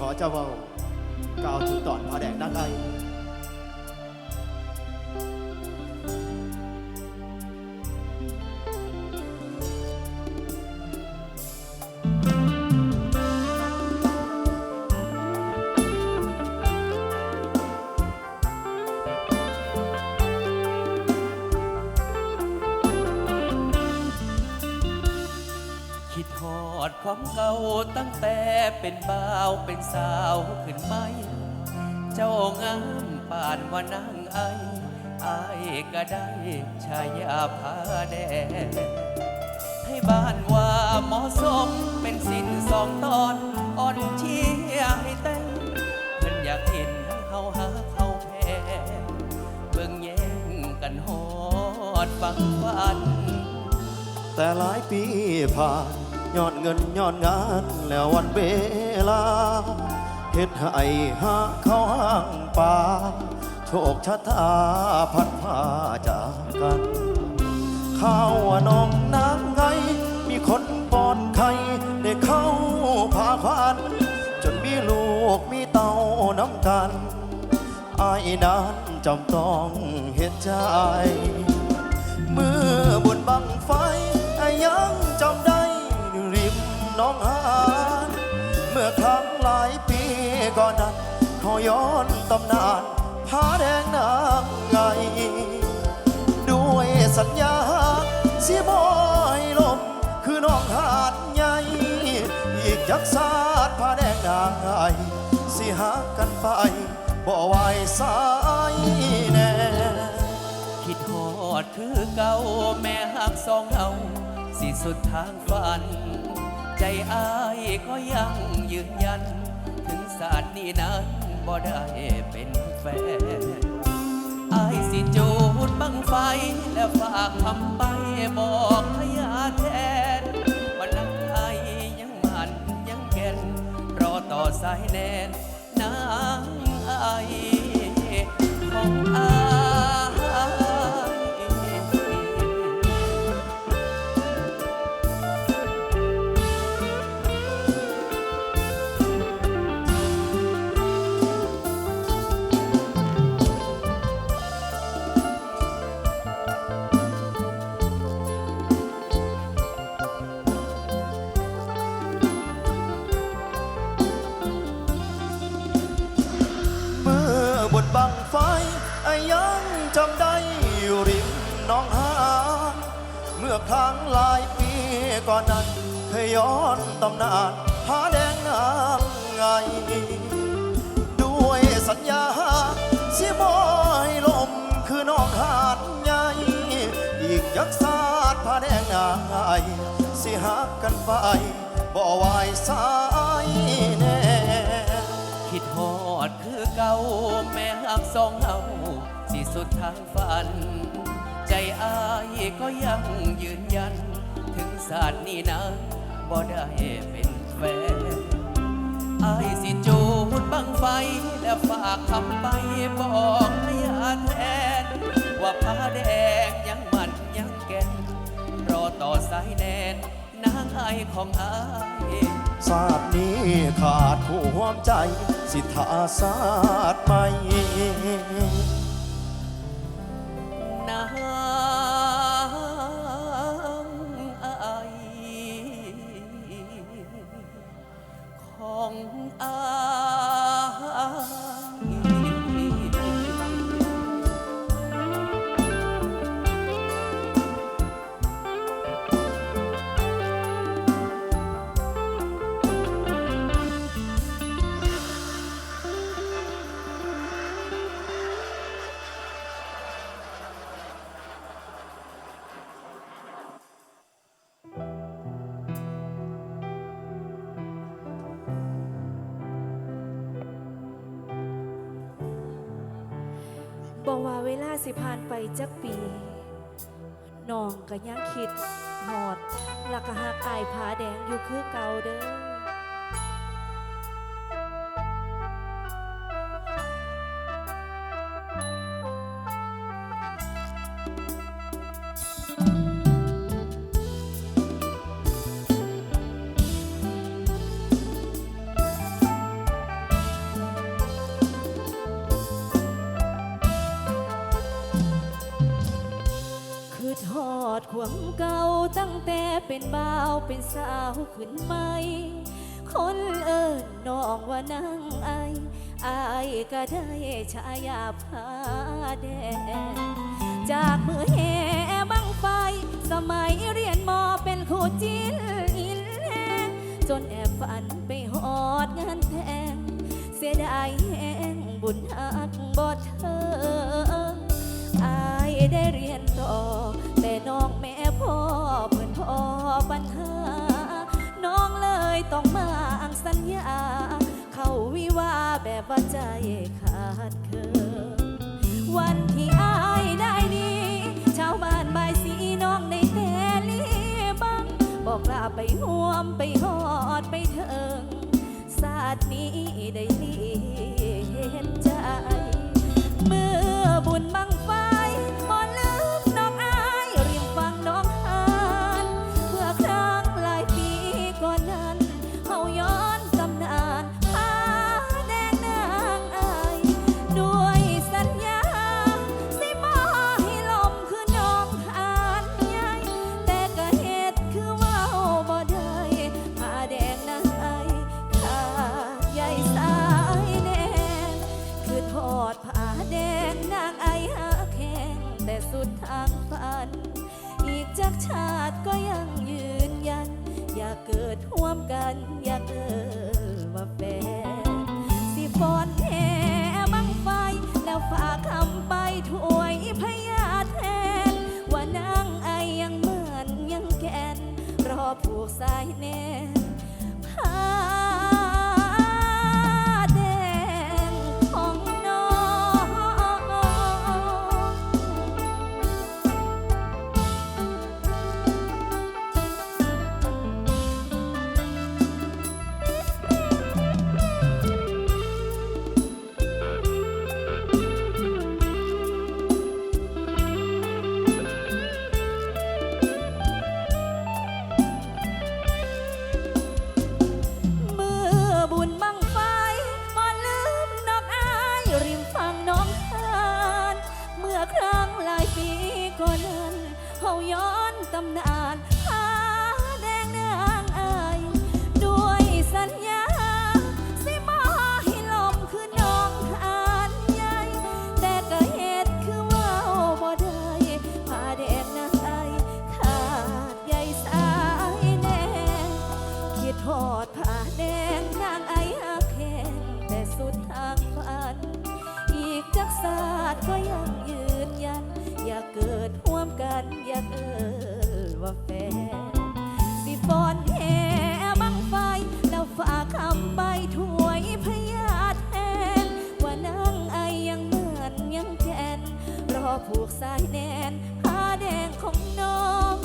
ขอเจ้าเว้ากล่าวถึงตอนพระแดงนางไอ ดความเก่าตั้งแต่เป็นบ่าวเป็นสาวขึ้นไหมเจ้างามป่านว่านางไอไอายก็ได้ชายาพาแดงให้บ้านว่าเหมาะสมเป็นสินสองตอนอ่อนเชียให้แต่งเพิ่นอยากเห็นเฮาหาเขาแพ้เบิ่งแย่งกันฮอดฟังฟันแต่หลายปีผ่าน ย้อนเงินย้อนงานแล้ววันเวลาเฮ็ดให้หาเข้าห้างป่าโชคชะตาพัดพาจากกันข้าวว่าน้องนางไง มีคนปอดไข่ได้เข้าพาควันจนมีลูกมีเต้าน้ำกันอายนั้นจำต้องเห็นใจ เมื่อบนบังไฟยังจำได้ น้องหานเมื่อครั้งหลายปีก่อนนั้นเขาย้อนตำนานผาแดงนางไง ด้วยสัญญาเสียบอยลม คือน้องหาดใหญ่อีกยักษ์ศาสตร์ผาแดงนางไงสิหากันไปบ่ไหวสายแน่คิดฮอดคือเก่าแม่หักสองเอาสิสุดทางฝัน ใจอายก็ยังยืนยัน ถึงศาสตร์นี้นั้นบ่ได้เป็นแฟนอายสิจูดบังไฟ และฝากคำไปบอกพยาแทนวันนั้นไอายยังมันยังแก่น รอต่อสายแนนนางไอของอาย น้องหา เมื่อครั้งหลายปีก่อนนั้นเคยย้อนตำนานผาแดงนางไง ด้วยสัญญาเสียบอยลมคือน้องหาดใหญ่อีกยักษ์ศาสตร์ผาแดงนางไงสิหักกันไปบ่ไหวสายแน่ คิดฮอดคือเก่าแม่หักสองเฮา สุดทางฝัน ใจอายก็ยังยืนยัน ถึงศาสตร์นี้นะบ่ได้เป็นแฟนอายสิจูดบังไฟ และฝากคำไปบอกพยาแทน ว่าผ้าแดงยังมันยังแก่น รอต่อสายแนนนางไอายของอายศาสตร์นี้ขาดห่วใจ สิทธาศาสตร์ใหม่ ว่าเวลาสิผ่านไปจักปีน้องก็ยังคิดหอดหลักหากายผาแดงอยู่คือเก่าเด้อ ความเก่าตั้งแต่เป็นบ่าวเป็นสาวขึ้นไหม คนเอิญน้องว่านางไออายก็ได้ฉายาพาแดงจากมือแห่บังไฟ สมัยเรียนมอเป็นครูจินอินแลงจนแอบฝันไปหอดงานแต่งเสียดายแห้งบุญหักบ่เธออายได้เรียนต่อ ปัญหา น้องเลยต้องมาอังสัญญา เข้าวิวาแบบว่าใจขาดเคินวันที่อายได้ดีชาวบ้านบายสีน้องในแต่ลีบัง บอกลาไปห่วมไปหอดไปเถิงศาสตร์นี้ได้เลีเห็นใจ เมื่อบุญบังฟบ่ ทอดผ้าแดงนางไอหาแข่งแต่สุดทางฝัน อีกจากชาติก็ยังยืนยัน อยากเกิดร่วมกันอยากเกิด อยากเกิดห่วมกันอยากเอ่ยว่าแฟนสิฟอนแห่บังไฟ แล้วฝากคำใบถวยพยาแทน ว่านางไอยังเหมือนยังแกนรอผูกสายแนนผ้าแดงของน้อง